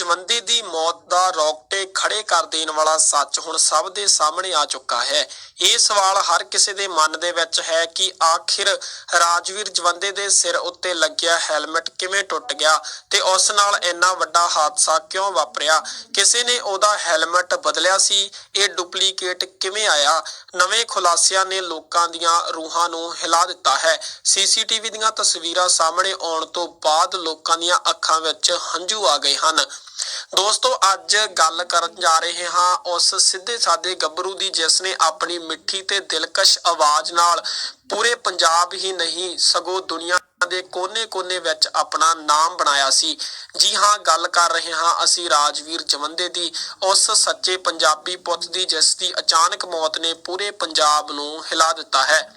ਜਵੰਦੇ ਦੀ ਮੌਤ ਦਾ ਰੌਕਟੇ ਖੜੇ ਕਰ ਦੇਣ ਵਾਲਾ ਸੱਚ ਹੁਣ ਸਭ ਦੇ ਸਾਹਮਣੇ ਆ ਚੁੱਕਾ ਹੈ। ਇਹ ਸਵਾਲ ਹਰ ਕਿਸੇ ਦੇ ਮਨ ਦੇ ਵਿੱਚ ਹੈ ਕਿ ਆਖਿਰ ਰਾਜਵੀਰ ਜਵੰਦੇ ਦੇ ਸਿਰ ਉੱਤੇ ਲੱਗਿਆ ਹੈਲਮਟ ਕਿਵੇਂ ਟੁੱਟ ਗਿਆ ਤੇ ਉਸ ਨਾਲ ਇੰਨਾ ਵੱਡਾ ਹਾਦਸਾ ਕਿਉਂ ਵਾਪਰਿਆ? ਕਿਸੇ ਨੇ ਉਹਦਾ ਹੈਲਮਟ ਬਦਲਿਆ ਸੀ? ਇਹ ਡੁਪਲੀਕੇਟ ਕਿਵੇਂ ਆਇਆ? ਨਵੇਂ ਖੁਲਾਸਿਆਂ ਨੇ ਲੋਕਾਂ ਦੀਆਂ ਰੂਹਾਂ ਨੂੰ ਹਿਲਾ ਦਿੱਤਾ ਹੈ। ਸੀਸੀਟੀਵੀ ਦੀਆਂ ਤਸਵੀਰਾਂ ਸਾਹਮਣੇ ਆਉਣ ਤੋਂ ਬਾਅਦ ਲੋਕਾਂ ਦੀਆਂ ਅੱਖਾਂ ਵਿੱਚ ਹੰਝੂ ਆ ਗਏ ਹਨ। ਦੋਸਤੋ, ਅੱਜ ਗੱਲ ਕਰਨ ਜਾ ਰਹੇ ਹਾਂ ਉਸ ਸਿੱਧੇ ਸਾਦੇ ਗੱਭਰੂ ਦੀ, ਜਿਸ ਨੇ ਆਪਣੀ ਮਿੱਠੀ ਤੇ ਦਿਲਕਸ਼ ਆਵਾਜ਼ ਨਾਲ ਪੂਰੇ ਪੰਜਾਬ ਹੀ ਨਹੀਂ, ਸਗੋਂ ਦੁਨੀਆ ਦੇ ਕੋਨੇ-ਕੋਨੇ ਵਿੱਚ ਆਪਣਾ ਨਾਮ ਬਣਾਇਆ ਸੀ। ਜੀ ਹਾਂ, ਗੱਲ ਕਰ ਰਹੇ ਹਾਂ ਅਸੀਂ ਰਾਜਵੀਰ ਜਵੰਦੇ ਦੀ। ਉਸ ਸੱਚੇ ਪੰਜਾਬੀ ਪੁੱਤ ਦੀ ਜਿਸ ਦੀ ਅਚਾਨਕ ਮੌਤ ਨੇ ਪੂਰੇ ਪੰਜਾਬ ਨੂੰ ਹਿਲਾ ਦਿੱਤਾ ਹੈ।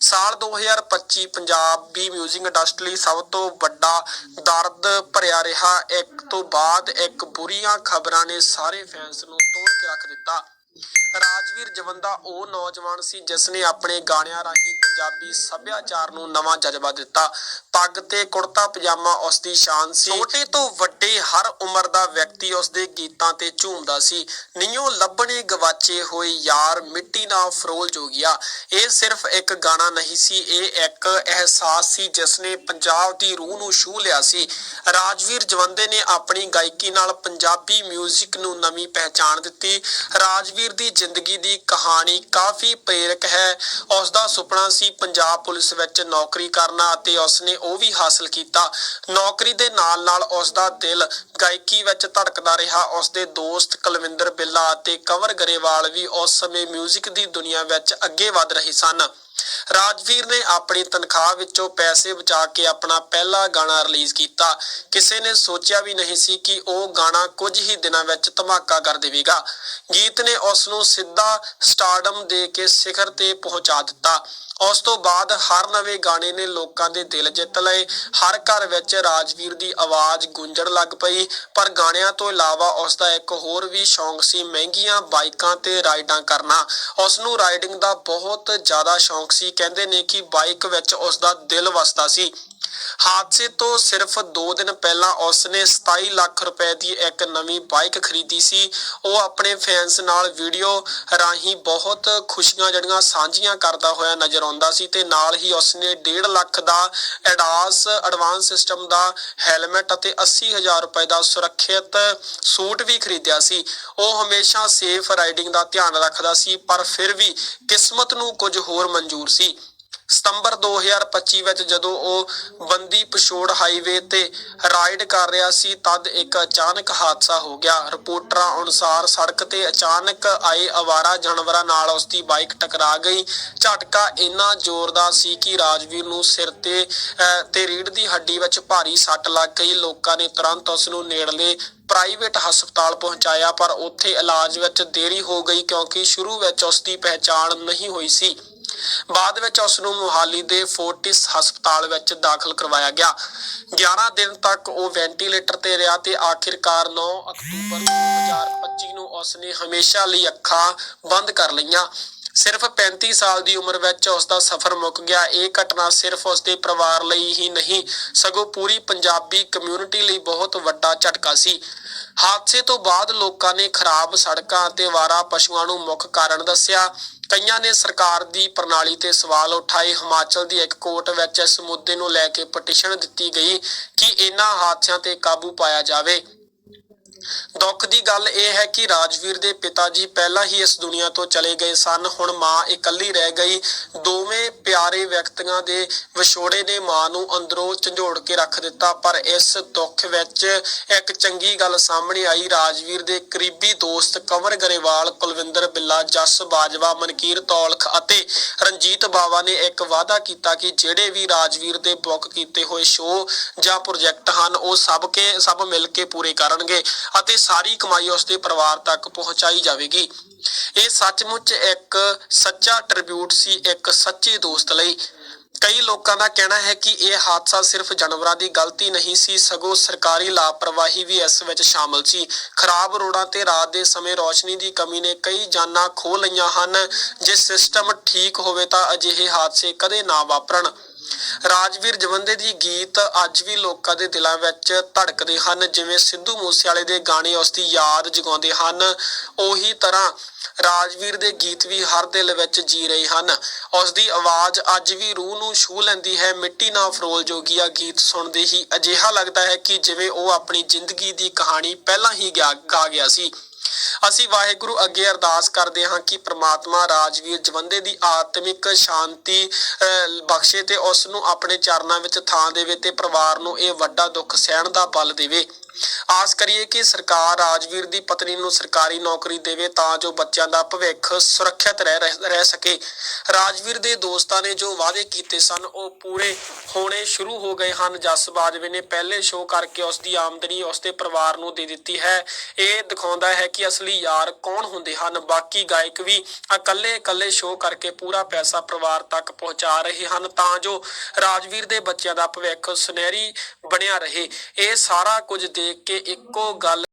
ਸਾਲ 2025 ਪੰਜਾਬੀ 뮤직 ਇੰਡਸਟਰੀ ਲਈ ਸਭ ਤੋਂ ਵੱਡਾ ਦਰਦ ਭਰਿਆ ਰਿਹਾ। ਇੱਕ ਤੋਂ ਬਾਅਦ ਇੱਕ ਬੁਰੀਆਂ ਖਬਰਾਂ ਨੇ ਸਾਰੇ ਫੈਨਸ ਨੂੰ ਤੋੜ ਕੇ ਰੱਖ ਦਿੱਤਾ। ਰਾਜਵੀਰ ਜਵੰਦਾ, ਉਹ ਨੌਜਵਾਨ ਸੀ ਜਿਸ ਨੇ ਆਪਣੇ ਗਾਣਿਆਂ ਰਾਹੀਂ ਪੰਜਾਬੀ ਸੱਭਿਆਚਾਰ ਨੂੰ ਨਵਾਂ ਜਜ਼ਬਾ ਦਿੱਤਾ। ਪੱਗ ਤੇ ਕੁੜਤਾ, ਪਜਾਮਾ ਉਸ ਦੀ ਸ਼ਾਨ ਸੀ। ਛੋਟੇ ਤੋਂ ਵੱਡੇ ਹਰ ਉਮਰ ਦਾ ਵਿਅਕਤੀ ਉਸ ਦੇ ਗੀਤਾਂ ਤੇ ਝੂਮਦਾ ਸੀ। ਨਿਉ ਲੱਭਣੇ ਗਵਾਚੇ ਹੋਏ ਯਾਰ, ਮਿੱਟੀ ਨਾਲ ਫਰੋਲ ਜੋਗਿਆ। ਇਹ ਸਿਰਫ ਇੱਕ ਗਾਣਾ ਨਹੀਂ ਸੀ, ਇਹ ਇੱਕ ਅਹਿਸਾਸ ਸੀ ਜਿਸ ਨੇ ਪੰਜਾਬ ਦੀ ਰੂਹ ਨੂੰ ਛੂ ਲਿਆ ਸੀ। ਰਾਜਵੀਰ ਜਵੰਦੇ ਨੇ ਆਪਣੀ ਗਾਇਕੀ ਨਾਲ ਪੰਜਾਬੀ 뮤직 ਨੂੰ ਨਵੀਂ ਪਹਿਚਾਣ ਦਿੱਤੀ। ਰਾਜਵੀਰ ਦੀ ਜ਼ਿੰਦਗੀ ਦੀ ਕਹਾਣੀ ਕਾਫੀ ਪ੍ਰੇਰਕ ਹੈ। ਉਸ ਦਾ ਸੁਪਨਾ ਸੀ ਪੰਜਾਬ ਪੁਲਿਸ ਵਿੱਚ ਨੌਕਰੀ ਕਰਨਾ ਅਤੇ ਉਸ ਨੇ ਉਹ ਵੀ ਹਾਸਲ ਕੀਤਾ। ਨੌਕਰੀ ਦੇ ਨਾਲ ਨਾਲ ਉਸ ਦਾ ਦਿਲ ਗਾਇਕੀ ਵਿੱਚ ਧੜਕਦਾ ਰਿਹਾ। ਉਸ ਦੇ ਦੋਸਤ ਕੁਲਵਿੰਦਰ ਬਿੱਲਾ ਅਤੇ ਕੰਵਰ ਗਰੇਵਾਲ ਵੀ ਉਸ ਸਮੇਂ 뮤직 ਦੀ ਦੁਨੀਆ ਵਿੱਚ ਅੱਗੇ ਵਧ ਰਹੇ ਸਨ। ਰਾਜਵੀਰ ਨੇ ਆਪਣੀ ਤਨਖਾਹ ਵਿੱਚੋਂ ਪੈਸੇ ਬਚਾ ਕੇ ਆਪਣਾ ਪਹਿਲਾ ਗਾਣਾ ਰਿਲੀਜ਼ ਕੀਤਾ। ਕਿਸੇ ਨੇ ਸੋਚਿਆ ਵੀ ਨਹੀਂ ਸੀ ਕਿ ਉਹ ਗਾਣਾ ਕੁਝ ਹੀ ਦਿਨਾਂ ਵਿੱਚ ਧਮਾਕਾ ਕਰ ਦੇਵੇਗਾ। ਗੀਤ ਨੇ ਉਸ ਨੂੰ ਸਿੱਧਾ ਸਟਾਰਡਮ ਦੇ ਕੇ ਸਿਖਰ ਤੇ ਪਹੁੰਚਾ ਦਿੱਤਾ। ਉਸ ਤੋਂ ਬਾਅਦ ਹਰ ਨਵੇਂ ਗਾਣੇ ਨੇ ਲੋਕਾਂ ਦੇ ਦਿਲ ਜਿੱਤ ਲਏ। ਹਰ ਘਰ ਵਿੱਚ ਰਾਜਵੀਰ ਦੀ ਆਵਾਜ਼ ਗੂੰਜਣ ਲੱਗ ਪਈ। ਪਰ ਗਾਣਿਆਂ ਤੋਂ ਇਲਾਵਾ ਉਸ ਦਾ ਇੱਕ ਹੋਰ ਵੀ ਸ਼ੌਂਕ ਸੀ ਮਹਿੰਗੀਆਂ ਬਾਈਕਾਂ ਤੇ ਰਾਈਡਾਂ ਕਰਨਾ। ਉਸ ਨੂੰ ਰਾਈਡਿੰਗ ਦਾ ਬਹੁਤ ਜ਼ਿਆਦਾ ਸ਼ੌਂਕ ਸੀ ਕਹਿੰਦੇ ਨੇ ਕਿ ਬਾਈਕ ਵਿੱਚ ਉਸ ਦਾ ਦਿਲ ਵਸਦਾ ਸੀ। ਹਾਦਸੇ ਤੋਂ ਸਿਰਫ 2 ਦਿਨ ਪਹਿਲਾਂ ਉਸ ਨੇ 27 ਲੱਖ ਰੁਪਏ ਦੀ ਇੱਕ ਨਵੀਂ ਬਾਈਕ ਖਰੀਦੀ ਸੀ। ਉਹ ਆਪਣੇ ਫੈਨਸ ਨਾਲ ਵੀਡੀਓ ਰਾਹੀਂ ਬਹੁਤ ਖੁਸ਼ੀਆਂ ਜਿਹੜੀਆਂ ਸਾਂਝੀਆਂ ਕਰਦਾ ਹੋਇਆ ਨਜ਼ਰ ਆਉਂਦਾ ਸੀ ਤੇ ਨਾਲ ਹੀ ਉਸ ਨੇ 1.5 ਲੱਖ ਦਾ ਐਡਾਸ ਐਡਵਾਂਸ ਸਿਸਟਮ ਦਾ ਹੈਲਮਟ ਅਤੇ 80000 ਰੁਪਏ ਦਾ ਸੁਰੱਖਿਅਤ ਸੂਟ ਵੀ ਖਰੀਦਿਆ ਸੀ। ਉਹ ਹਮੇਸ਼ਾ ਸੇਫ ਰਾਈਡਿੰਗ ਦਾ ਧਿਆਨ ਰੱਖਦਾ ਸੀ, ਪਰ ਫਿਰ ਵੀ ਕਿਸਮਤ ਨੂੰ ਕੁਝ ਹੋਰ ਮਨਜ਼ੂਰ ਸੀ। ਸਤੰਬਰ 2025 ਵਿੱਚ ਜਦੋਂ ਉਹ ਬੰਦੀ ਪਛੋੜ ਹਾਈਵੇ ਤੇ ਰਾਈਡ ਕਰ ਰਿਹਾ ਸੀ, ਤਦ ਇੱਕ ਅਚਾਨਕ ਹਾਦਸਾ ਹੋ ਗਿਆ। ਰਿਪੋਰਟਰਾਂ ਅਨੁਸਾਰ ਸੜਕ ਤੇ ਅਚਾਨਕ ਆਏ ਅਵਾਰਾ ਜਾਨਵਰਾਂ ਨਾਲ ਉਸ ਦੀ ਬਾਈਕ ਟਕਰਾ ਗਈ। ਝਟਕਾ ਇੰਨਾ ਜ਼ੋਰਦਾਰ ਸੀ ਕਿ ਰਾਜਵੀਰ ਨੂੰ ਸਿਰ ਤੇ ਤੇ ਰੀੜ ਦੀ ਹੱਡੀ ਵਿੱਚ ਭਾਰੀ ਸੱਟ ਲੱਗ ਗਈ। ਲੋਕਾਂ ਨੇ ਤੁਰੰਤ ਉਸ ਨੂੰ ਨੇੜਲੇ ਪ੍ਰਾਈਵੇਟ ਹਸਪਤਾਲ ਪਹੁੰਚਾਇਆ, ਪਰ ਉੱਥੇ ਇਲਾਜ ਵਿੱਚ ਦੇਰੀ ਹੋ ਗਈ ਕਿਉਂਕਿ ਸ਼ੁਰੂ ਵਿੱਚ ਉਸ ਦੀ ਪਹਿਚਾਣ ਨਹੀਂ ਹੋਈ ਸੀ। ਬਾਅਦ ਵਿੱਚ ਉਸ ਨੂੰ ਮੁਹਾਲੀ ਦੇ ਫੋਰਟਿਸ ਹਸਪਤਾਲ ਵਿੱਚ ਦਾਖਲ ਕਰਵਾਇਆ ਗਿਆ। 11 ਦਿਨ ਤੱਕ ਉਹ ਵੈਂਟੀਲੇਟਰ ਤੇ ਰਿਹਾ ਤੇ ਆਖਿਰਕਾਰ 9 ਅਕਤੂਬਰ 2025 ਨੂੰ ਉਸ ਨੇ ਹਮੇਸ਼ਾ ਲਈ ਅੱਖਾਂ ਬੰਦ ਕਰ ਲਈਆਂ। ਸਿਰਫ 35 ਸਾਲ ਦੀ ਉਮਰ ਵਿੱਚ ਉਸ ਦਾ ਸਫ਼ਰ ਮੁੱਕ ਗਿਆ। ਇਹ ਘਟਨਾ ਸਿਰਫ ਉਸ ਦੇ ਪਰਿਵਾਰ ਲਈ ਹੀ ਨਹੀਂ, ਸਗੋਂ ਪੂਰੀ ਪੰਜਾਬੀ ਕਮਿਊਨਿਟੀ ਲਈ ਬਹੁਤ ਵੱਡਾ ਝਟਕਾ ਸੀ। ਹਾਦਸੇ ਤੋਂ ਬਾਅਦ ਲੋਕਾਂ ਨੇ ਖਰਾਬ ਸੜਕਾਂ ਅਤੇ ਵਾਰਾ ਪਸ਼ੂਆਂ ਨੂੰ ਮੁੱਖ ਕਾਰਨ ਦੱਸਿਆ। ਕਈਆਂ ਨੇ ਸਰਕਾਰ ਦੀ ਪ੍ਰਣਾਲੀ ਤੇ ਸਵਾਲ ਉਠਾਏ। ਹਿਮਾਚਲ ਦੀ ਇੱਕ ਕੋਰਟ ਵਿੱਚ ਇਸ ਮੁੱਦੇ ਨੂੰ ਲੈ ਕੇ ਪਟੀਸ਼ਨ ਦਿੱਤੀ ਗਈ ਕਿ ਇਹਨਾਂ ਹਾਦਸਿਆਂ ਤੇ ਕਾਬੂ ਪਾਇਆ ਜਾਵੇ। ਦੁੱਖ ਦੀ ਗੱਲ ਇਹ ਹੈ ਕਿ ਰਾਜਵੀਰ ਦੇ ਪਿਤਾ ਜੀ ਪਹਿਲਾਂ ਹੀ ਇਸ ਦੁਨੀਆ ਤੋਂ ਚਲੇ ਗਏ ਸਨ। ਹੁਣ ਮਾਂ ਇਕੱਲੀ ਰਹਿ ਗਈ। ਦੋਵੇਂ ਪਿਆਰੇ ਵਿਅਕਤੀਆਂ ਦੇ ਵਿਛੋੜੇ ਨੇ ਮਾਂ ਨੂੰ ਅੰਦਰੋਂ ਝੰਜੋੜ ਕੇ ਰੱਖ ਦਿੱਤਾ। ਪਰ ਇਸ ਦੁੱਖ ਵਿੱਚ ਇੱਕ ਚੰਗੀ ਗੱਲ ਸਾਹਮਣੇ ਆਈ। ਰਾਜਵੀਰ ਦੇ ਕਰੀਬੀ ਦੋਸਤ ਕੰਵਰ ਗਰੇਵਾਲ, ਕੁਲਵਿੰਦਰ ਬਿੱਲਾ, ਜਸ ਬਾਜਵਾ, ਮਨਕੀਰ ਤੌਲਖ ਅਤੇ ਰਣਜੀਤ ਬਾਵਾ ਨੇ ਇੱਕ ਵਾਅਦਾ ਕੀਤਾ ਕਿ ਜਿਹੜੇ ਵੀ ਰਾਜਵੀਰ ਦੇ ਬੁੱਕ ਕੀਤੇ ਹੋਏ ਸ਼ੋਅ ਜਾਂ ਪ੍ਰੋਜੈਕਟ ਹਨ, ਉਹ ਸਭ ਕੇ ਸਭ ਮਿਲ ਕੇ ਪੂਰੇ ਕਰਨਗੇ। ਅਤੇ ਸਾਰੀ ਕਮਾਈ ਉਸਦੇ ਪਰਿਵਾਰ ਤੱਕ ਪਹੁੰਚਾਈ ਜਾਵੇਗੀ। ਇਹ ਸੱਚਮੁੱਚ ਇੱਕ ਸੱਚਾ ਟ੍ਰਿਬਿਊਟ ਸੀ, ਇੱਕ ਸੱਚੇ ਦੋਸਤ ਲਈ। ਕਈ ਲੋਕਾਂ ਦਾ ਕਹਿਣਾ ਹੈ ਕਿ ਇਹ ਹਾਦਸਾ ਸਿਰਫ ਜਾਨਵਰਾਂ ਦੀ ਗਲਤੀ ਨਹੀਂ ਸੀ, ਸਗੋਂ ਸਰਕਾਰੀ ਲਾਪਰਵਾਹੀ ਵੀ ਇਸ ਵਿੱਚ ਸ਼ਾਮਲ ਸੀ। ਖਰਾਬ ਰੋਡਾਂ ਤੇ ਰਾਤ ਦੇ ਸਮੇਂ ਰੋਸ਼ਨੀ ਦੀ ਕਮੀ ਨੇ ਕਈ ਜਾਨਾਂ ਖੋਹ ਲਈਆਂ ਹਨ। ਜੇ ਸਿਸਟਮ ਠੀਕ ਹੋਵੇ ਤਾਂ ਅਜਿਹੇ ਹਾਦਸੇ ਕਦੇ ਨਾ ਵਾਪਰਨ। ਰਾਜਵੀਰ ਜਵੰਦੇ ਦੀ ਗੀਤ ਅੱਜ ਵੀ ਲੋਕਾਂ ਦੇ ਦਿਲਾਂ ਵਿੱਚ ਧੜਕਦੇ ਹਨ, ਜਿਵੇਂ ਸਿੱਧੂ ਮੂਸੇਵਾਲੇ ਦੇ ਗਾਣੇ ਉਸ ਦੀ ਯਾਦ ਜਗਾਉਂਦੇ ਹਨ। ਉਹੀ ਤਰ੍ਹਾਂ ਰਾਜਵੀਰ ਦੇ ਗੀਤ ਵੀ ਹਰ ਦਿਲ ਵਿੱਚ ਜੀ ਰਹੇ ਹਨ। ਉਸ ਦੀ ਆਵਾਜ਼ ਅੱਜ ਵੀ ਰੂਹ ਨੂੰ ਛੂ ਲੈਂਦੀ ਹੈ। ਮਿੱਟੀ ਨਾ ਫਰੋਲ ਜੋਗੀਆ ਗੀਤ ਸੁਣਦੇ ਹੀ ਅਜਿਹਾ ਲੱਗਦਾ ਹੈ ਕਿ ਜਿਵੇਂ ਉਹ ਆਪਣੀ ਜ਼ਿੰਦਗੀ ਦੀ ਕਹਾਣੀ ਪਹਿਲਾਂ ਹੀ ਗਿਆ- ਗਾ ਗਿਆ ਸੀ। ਅਸੀਂ ਵਾਹਿਗੁਰੂ ਅੱਗੇ ਅਰਦਾਸ ਕਰਦੇ ਹਾਂ ਕਿ ਪ੍ਰਮਾਤਮਾ ਰਾਜਵੀਰ ਜਵੰਦੇ ਦੀ ਆਤਮਿਕ ਸ਼ਾਂਤੀ ਬਖਸ਼ੇ ਤੇ ਉਸ ਨੂੰ ਆਪਣੇ ਚਰਨਾਂ ਵਿੱਚ ਥਾਂ ਦੇਵੇ ਤੇ ਪਰਿਵਾਰ ਨੂੰ ਇਹ ਵੱਡਾ ਦੁੱਖ ਸਹਿਣ ਦਾ ਬਲ ਦੇਵੇ। ਆਸ ਕਰੀਏ ਕਿ ਸਰਕਾਰ ਰਾਜਵੀਰ ਦੀ ਪਤਨੀ ਨੂੰ ਸਰਕਾਰੀ ਨੌਕਰੀ ਦੇਵੇ ਤਾਂ ਜੋ ਬੱਚਿਆਂ ਦਾ ਭਵਿੱਖ ਸੁਰੱਖਿਅਤ ਰਹਿ ਰਹਿ ਰਹਿ ਸਕੇ। ਰਾਜਵੀਰ ਦੇ ਦੋਸਤਾਂ ਨੇ ਜੋ ਵਾਅਦੇ ਕੀਤੇ ਸਨ, ਉਹ ਪੂਰੇ ਹੋਣੇ ਸ਼ੁਰੂ ਹੋ ਗਏ ਹਨ। ਜਸ ਬਾਜਵੇ ਨੇ ਪਹਿਲੇ ਸ਼ੋਅ ਕਰਕੇ ਉਸ ਦੀ ਆਮਦਨੀ ਉਸ ਦੇ ਪਰਿਵਾਰ ਨੂੰ ਦੇ ਦਿੱਤੀ ਹੈ। ਇਹ ਦਿਖਾਉਂਦਾ ਹੈ ਕਿ ਅਸਲੀ ਯਾਰ ਕੌਣ ਹੁੰਦੇ ਹਨ? ਬਾਕੀ ਗਾਇਕ ਵੀ ਇਕੱਲੇ ਇਕੱਲੇ ਸ਼ੋਅ ਕਰਕੇ ਪੂਰਾ ਪੈਸਾ ਪਰਿਵਾਰ ਤੱਕ ਪਹੁੰਚਾ ਰਹੇ ਹਨ, ਤਾਂ ਜੋ ਰਾਜਵੀਰ ਦੇ ਬੱਚਿਆਂ ਦਾ ਭਵਿੱਖ ਸੁਨਹਿਰੀ ਬਣਿਆ ਰਹੇ। ਇਹ ਸਾਰਾ ਕੁਝ ਦੇਖ ਕੇ ਇੱਕੋ ਗੱਲ